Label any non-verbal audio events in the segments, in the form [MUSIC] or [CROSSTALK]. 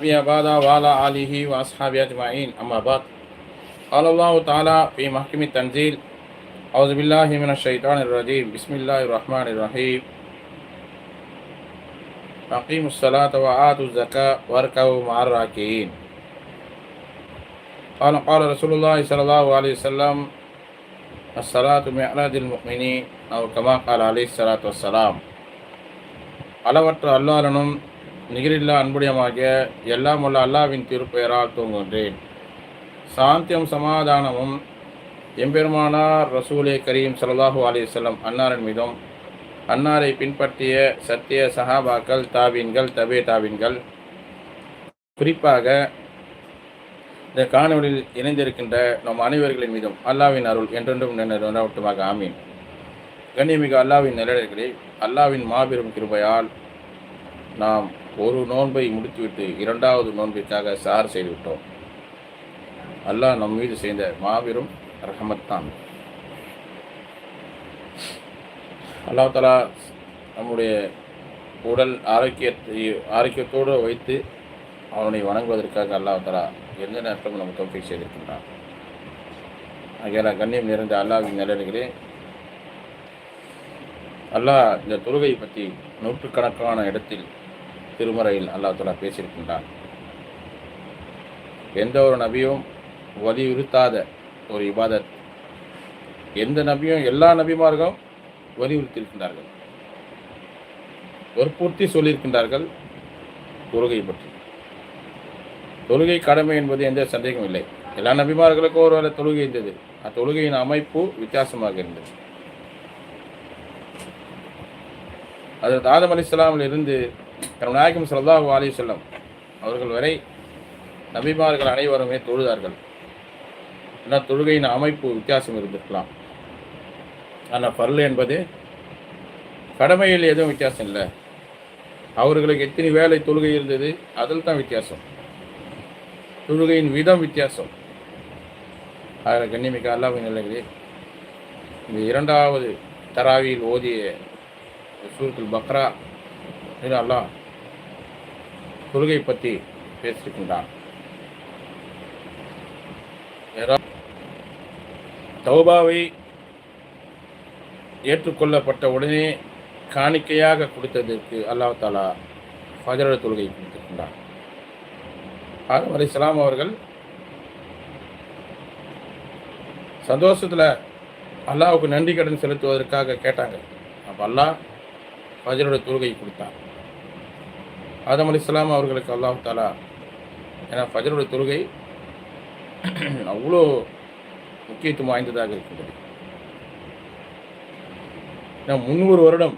أبي عبادة وعلى آله وأصحابه أجمعين أما بعد قال الله تعالى في محكم التنزيل أعوذ بالله من الشيطان الرجيم بسم الله الرحمن الرحيم أقيموا الصلاة وآتوا الزكاة واركعوا مع الراكعين قال قال رسول الله صلى الله عليه وسلم الصلاة معراج المؤمنين أو كما قال عليه الصلاة والسلام அளவற்ற அல்லாரனும் நிகரில்லா அன்புடையமாகிய எல்லாம் உள்ள அல்லாவின் திருப்பெயரால் தூங்குகின்றேன் சாந்தியம் சமாதானமும் எம்பெருமானார் ரசூலே கரீம் ஸல்லல்லாஹு அலி செல்லம் அன்னாரின் மீதும் அன்னாரை பின்பற்றிய சத்திய சஹாபாக்கள் தாவீன்கள் தபே தாவீன்கள் குறிப்பாக இந்த காணொலியில் இணைந்திருக்கின்ற நம் அனைவர்களின் மீதும் அல்லாவின் அருள் என்றென்றும் நினைவுமாக ஆமீன். கண்ணியமிகு அல்லாவின் நிலையர்களே அல்லாவின் மாபெரும் கிருபையால் நாம் ஒரு நோன்பை முடித்துவிட்டு இரண்டாவது நோன்பிற்காக சார் செய்துவிட்டோம். அல்லாஹ் நம் மீது செய்த மாபெரும் ரஹமத்தான். அல்லாஹ் தலா நம்முடைய உடல் ஆரோக்கியத்தை ஆரோக்கியத்தோடு வைத்து அவனை வணங்குவதற்காக அல்லாஹ் தலா எந்த நேரத்திலும் நம்ம தொகை செய்திருக்கின்றான். ஆகையால் கண்ணியம் நிறைந்த அல்லாவின் நிலையிலே அல்லாஹ் இந்த தொழுகை பற்றி நூற்றுக்கணக்கான இடத்தில் திருமறையில் அல்லாஹ் தலா பேசியிருக்கின்றான். எந்த ஒரு நபியும் வலியுறுத்தாத ஒரு இபாதத். எந்த நபியும் எல்லா நபிமார்களும் வலியுறுத்தியிருக்கின்றார்கள் வற்புறுத்தி சொல்லியிருக்கின்றார்கள் தொழுகை பற்றி. தொழுகை கடமை என்பது எந்த சந்தேகம் இல்லை. எல்லா நபிமார்களுக்கும் ஒரு வேலை தொழுகை இருந்தது. அத்தொழுகையின் அமைப்பு வித்தியாசமாக இருந்தது. அது ஆதம் அலி இஸ்லாமில் இருந்து நாயகம் சல்லாஹூ அலி செல்லம் அவர்கள் வரை நபிமார்கள் அனைவருமே தொழுதார்கள். ஆனால் தொழுகையின் அமைப்பு வித்தியாசம் இருந்திருக்கலாம். ஆனால் பர்ல் என்பது கடமையில் எதுவும் வித்தியாசம் இல்லை. அவர்களுக்கு எத்தனை வேலை தொழுகை இருந்தது அதில் தான் வித்தியாசம். தொழுகையின் விதம் வித்தியாசம். அதில் கண்ணிமிக்க அல்லாவின் நிலைகளே இந்த இரண்டாவது தராவியில் ஓதிய சூரத்துல் பக்ரா இது அல்லாஹ் தொழுகை பற்றி பேசிக்கொண்டான் தௌபாவை ஏற்றுக்கொள்ளப்பட்ட உடனே காணிக்கையாக கொடுத்ததற்கு அல்லாஹ் தாலா ஃபஜர தொழுகை கொடுத்திருக்கின்றான். ஆதம் அலி இஸ்லாம் அவர்கள் சந்தோஷத்தில் அல்லாவுக்கு நன்றி கடன் செலுத்துவதற்காக கேட்டாங்க. அப்போ அல்லாஹ் ஃபஜரோட தொழுகை கொடுத்தான். ஆதம் அலி இஸ்லாம் அவர்களுக்கு அல்லாஹ் தாலா ஏன்னா ஃபஜருடைய தொழுகை [CLEARS THROAT] அவ்வளோ முக்கியத்துவம் வாய்ந்ததாக இருக்கின்றது. ஏன்னா முந்நூறு வருடம்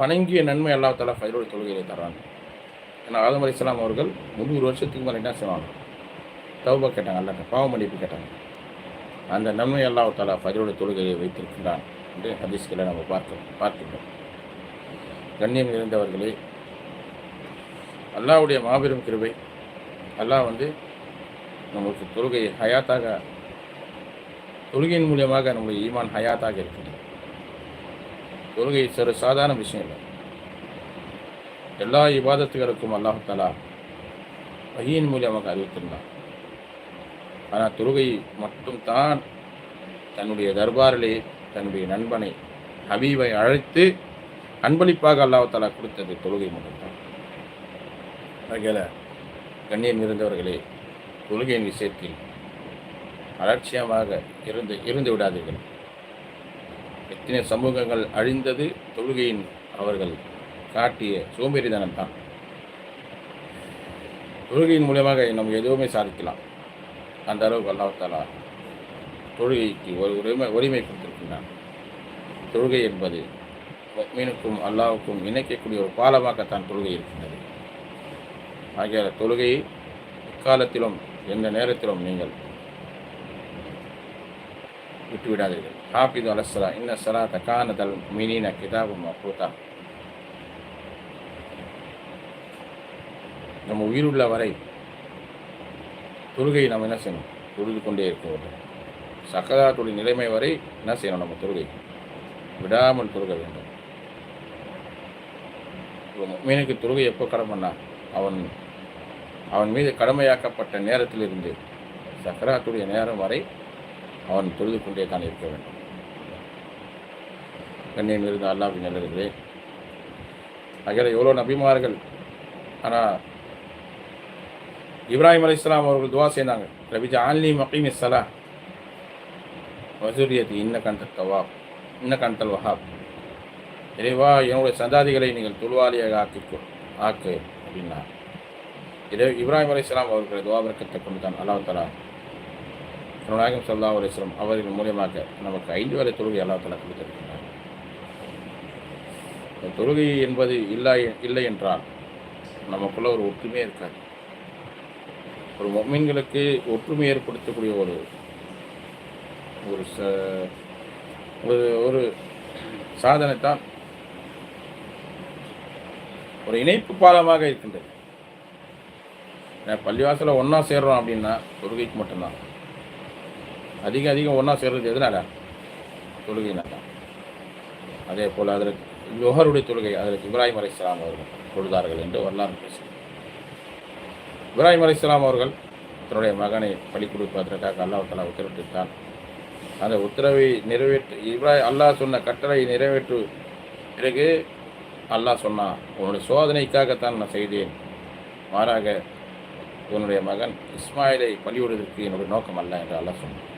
வணங்கிய நன்மை அல்லாஹ் தாலா ஃபஜருடைய தொழுகையை தராங்க ஏன்னா ஆதம் அலி இஸ்லாம் அவர்கள் முந்நூறு வருஷத்துக்கு மேலே என்ன செய்வாங்க? தௌபா கேட்டாங்க அல்லாட்ட பாவ மன்னிப்பு கேட்டாங்க. அந்த நன்மை அல்லாஹ் தாலா ஃபஜருடைய தொழுகையை வைத்திருக்கின்றான். என்று ஹதீஸ்களை நம்ம பார்க்க பார்க்கின்றோம். கண்ணியம் இருந்தவர்களே அல்லாவுடைய மாபெரும் கிருபை. அல்லாஹ் வந்து நமக்கு தொழுகை ஹயாத்தாக தொழுகையின் மூலியமாக நம்முடைய ஈமான் ஹயாத்தாக இருக்குது தொழுகை சிறு சாதாரண விஷயம் இல்லை. எல்லா இபாதத்துகளுக்கும் அல்லாஹாலா வகையின் மூலியமாக அறிவித்திருந்தான். ஆனால் தொழுகை மட்டும் தான் தன்னுடைய தர்பாரிலே தன்னுடைய நண்பனை ஹபீபை அழைத்து அன்பளிப்பாக அல்லாஹாலா கொடுத்தது தொழுகை மட்டும்தான். அகல கண்ணியம் இருந்தவர்களே தொழுகையின் விஷயத்தில் அலட்சியமாக இருந்து இருந்து விடாதீர்கள். எத்தனை சமூகங்கள் அழிந்தது தொழுகையின் அவர்கள் காட்டிய சோம்பேறிதனம் தான் தொழுகையின் மூலியமாக நம்ம எதுவுமே சாதிக்கலாம். அந்த அளவுக்கு அல்லாஹாலா தொழுகைக்கு ஒரு உரிமை உரிமை கொடுத்திருக்கின்றான். தொழுகை என்பது மீனுக்கும் அல்லாவுக்கும் இணைக்கக்கூடிய ஒரு பாலமாகத்தான் தொழுகை இருக்கின்றது. ஆகிய தொழுகையை எக்காலத்திலும் எந்த நேரத்திலும் நீங்கள் விட்டுவிடாதீர்கள். ஹாபிது அலசலா இன்ன சலா தக்கானதல் மினின கிதாபும் மக்கூத்தா நம்ம உயிருள்ள வரை தொழுகை நம்ம என்ன செய்யணும்? தொழுது கொண்டே இருக்க வேண்டும். நிலைமை வரை என்ன செய்யணும்? நம்ம தொழுகை. விடாமல் தொழுக வேண்டும். மீனுக்கு தொழுகை எப்போ கடமைன்னா அவன் அவன் மீது கடமையாக்கப்பட்ட நேரத்திலிருந்து சக்கராத்துடைய நேரம் வரை அவன் தொழுது கொண்டே தான் இருக்க வேண்டும். கண்ணியம் இருந்த அல்லாவின் நல்லர்களே அகில எவ்வளோ நபிமார்கள் ஆனால் இப்ராஹிம் அலி இஸ்லாம் அவர்கள் துவா செய்தாங்க. ரபிஜா ஆன்லி மக்கீமி சலா. வசூரியத்து இன்ன கண்டல் தவாப் இன்ன கண்டல் வஹாப். இறைவா என்னுடைய சந்தாதிகளை நீங்கள் தொழுவாளியாக ஆக்கிக்கோ ஆக்கு அப்படின்னா இதே இப்ராஹிம் அலி இஸ்லாம் அவர்களை துவாபரக்கத்தை கொண்டு தான் அல்லாஹ் தலா நாயகம் சல்லா அலிஸ்லாம் அவர்கள் மூலியமாக நமக்கு ஐந்து வேலை தொழுகை அல்லா தலா கொடுத்திருக்கிறார் தொழுகை என்பது இல்லை இல்லை என்றால் நமக்குள்ள ஒரு ஒற்றுமையே இருக்காது. ஒரு மொமீன்களுக்கு ஒற்றுமை ஏற்படுத்தக்கூடிய ஒரு ஒரு ச ஒரு ஒரு சாதனைத்தான் ஒரு இணைப்பு பாலமாக இருக்கின்றது. பள்ளிவாசலில் ஒன்றா சேர்றோம் அப்படின்னா தொழுகைக்கு மட்டும்தான். அதிக அதிகம் ஒன்றா சேர்றது எதனால? தொழுகைனால. அதே போல் அதில் லுஹருடைய தொழுகை அதில் இப்ராஹிம் அலை இஸ்லாம் அவர்கள் தொழுதார்கள் என்று வரலாறு பேசுகிறார் இப்ராஹிம் அலை இஸ்லாம் அவர்கள் தன்னுடைய மகனை பலி கொடுப்பதற்காக அல்லாஹ் தலா அந்த உத்தரவை நிறைவேற்று இப்ராஹிம் அல்லாஹ் சொன்ன கட்டளை நிறைவேற்று பிறகு அல்லாஹ் சொன்னான் உன்னுடைய சோதனைக்காகத்தான் நான் செய்தேன். மாறாக இவனுடைய மகன் இஸ்மாயிலை பலிவிடுவதற்கு என்னுடைய நோக்கம் அல்ல என்று அல்ல சொன்னான்.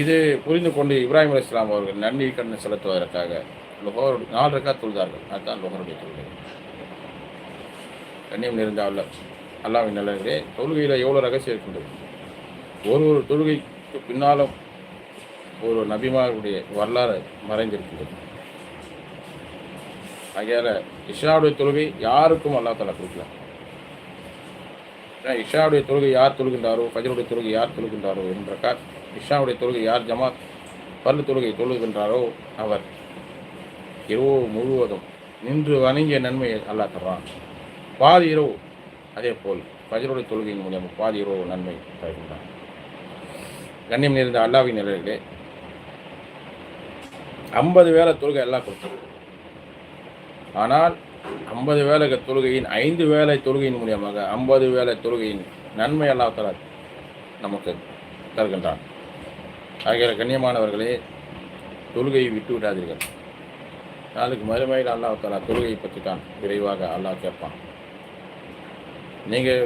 இது புரிந்து கொண்டு இப்ராஹிம் அலி இஸ்லாம் அவர்கள் நன்றி கண்ணு செலுத்துவதற்காக லுகோர் நாலு ரக்கா தொழுதார்கள். அதுதான் லுகருடைய தொழுகை. கண்ணியம் நிறைந்த அல்ல அல்லாவின் நல்லவர்களே தொழுகையில் எவ்வளோ ரகசியம் இருக்கின்றது? ஒரு ஒரு தொழுகைக்கு பின்னாலும் ஒரு நபிமாருடைய வரலாறு மறைந்திருக்கின்றது. ஆகையால் இஷாவுடைய தொழுகை யாருக்கும் அல்லா தலா கொடுக்கலாம் இஷாவுடைய தொழுகை யார் தொழுகின்றாரோ ஃபஜருடைய தொழுகை யார் தொழுகின்றாரோ என்ற இஷாவுடைய தொழுகை யார் ஜமாத் பல்லு தொழுகை தொழுகின்றாரோ அவர் இரவு முழுவதும் நின்று வணங்கிய நன்மையை அல்லாஹ் தர்றான். பாதி இரவு அதே போல் ஃபஜருடைய தொழுகையின் மூலியம் பாதி இரவு நன்மை தருகின்றான். கண்ணியம் நிறைந்த அல்லாவின் நிலையிலே ஐம்பது வேலை தொழுகை எல்லாம் கொடுத்தது ஆனால் ஐம்பது வேலை தொழுகையின் ஐந்து வேலை தொழுகையின் மூலியமாக ஐம்பது வேலை தொழுகையின் நன்மை அல்லா நமக்கு தருகின்றான். ஆகிய கண்ணியமானவர்களே தொழுகையை விட்டு விடாதீர்கள். நாளுக்கு மறுமையில் அல்லாஹ் தொழுகையை பற்றி தான் விரைவாக அல்லாஹ் கேட்பான். நீங்கள்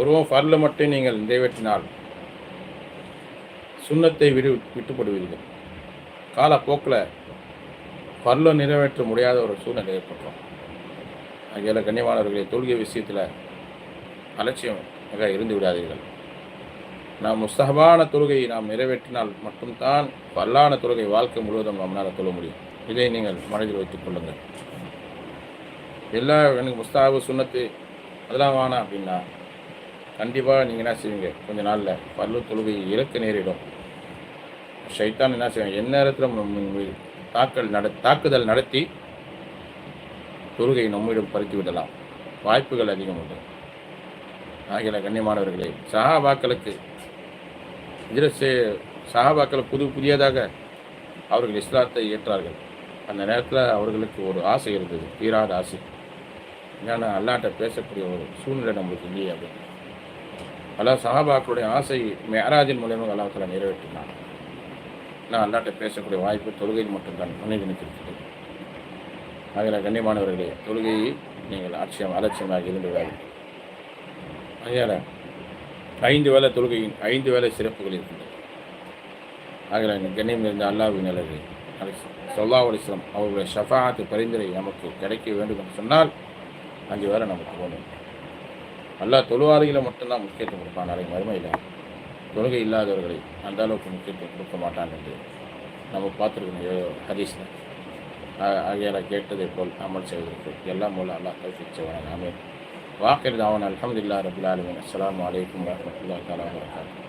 ஒருவன் ஃபர்ல மட்டும் நீங்கள் நிறைவேற்றினால் சுண்ணத்தை விடு விட்டுப்படுவீர்கள் காலப்போக்கில் ஃபர்ல நிறைவேற்ற முடியாத ஒரு சூழ்நிலை ஏற்பட்டோம். ஆகிய கண்ணியமானவர்களை தொழுகை விஷயத்தில் அலட்சியம் மிக இருந்து விடாதீர்கள். நாம் முஸ்தகமான தொழுகையை நாம் நிறைவேற்றினால் மட்டும்தான் பல்லான தொழுகை வாழ்க்கை முழுவதும் நம்மளால் தொழ முடியும். இதை நீங்கள் மனதில் வைத்துக் கொள்ளுங்கள். எல்லா எனக்கு முஸ்தாபு சுண்ணத்து அதெல்லாம் வேணாம் அப்படின்னா கண்டிப்பாக நீங்கள் என்ன செய்வீங்க? கொஞ்ச நாளில் பல்லு தொழுகையை இறக்க நேரிடும். ஷைத்தான் என்ன செய்வாங்க எந்நேரத்தில் தாக்கல் நட தாக்குதல் நடத்தி தொழுகை நம்மிடம் பறித்து விடலாம். வாய்ப்புகள் அதிகம் உண்டு. ஆகிய கண்ணியமானவர்களே சஹாபாக்களுக்கு இதில் சஹாபாக்கள் புது புதியதாக அவர்கள் இஸ்லாத்தை ஏற்றார்கள். அந்த நேரத்தில் அவர்களுக்கு ஒரு ஆசை இருந்தது தீராத ஆசை. ஏன்னா அல்லாட்ட பேசக்கூடிய ஒரு சூழ்நிலை நம்மளுக்கு இல்லையே அப்படின்னு. அல்லா சஹாபாக்களுடைய ஆசை மேராஜின் மூலியமாக அல்லாத்தில் நிறைவேற்றினான். நான் அல்லாட்ட பேசக்கூடிய வாய்ப்பு தொழுகையில் மட்டும்தான் மனிதனுக்கு அதில் கண்ணியமானவர்களே தொழுகையை நீங்கள் அலட்சியம் அலட்சியமாக இருந்து வேலை ஆகையால் ஐந்து வேலை தொழுகையின் ஐந்து வேலை சிறப்புகள் இருக்கின்றன ஆகிய கண்ணியம் இருந்த அல்லாவின் நிலவு சொல்லா அலிஸ்லாம் அவர்களுடைய ஷஃபாத்து பரிந்துரை நமக்கு கிடைக்க வேண்டும் என்று சொன்னால் அஞ்சு வேலை நமக்கு போகணும் அல்லா தொழுவாரிகளை மட்டும்தான் முக்கியத்துவம் கொடுப்பான் நாளைக்கு மறுமையில். தொழுகை இல்லாதவர்களை அந்த அளவுக்கு முக்கியத்துவம் கொடுக்க மாட்டான் என்று நம்ம பார்த்துருக்கணும் ஹதீஸில். ஆகியால கேட்டதை போல் அமல் செய்வதற்கு எல்லாம் மூலம் அல்லாஹ் தௌஃபிக் செய்வான் ஆமீன். வாக்கிர் தாவன் அலமதுல்லா ரபுல் அஸ்லாம் வலைக்கம் வரமத்துல்லா தலா வரகாத்து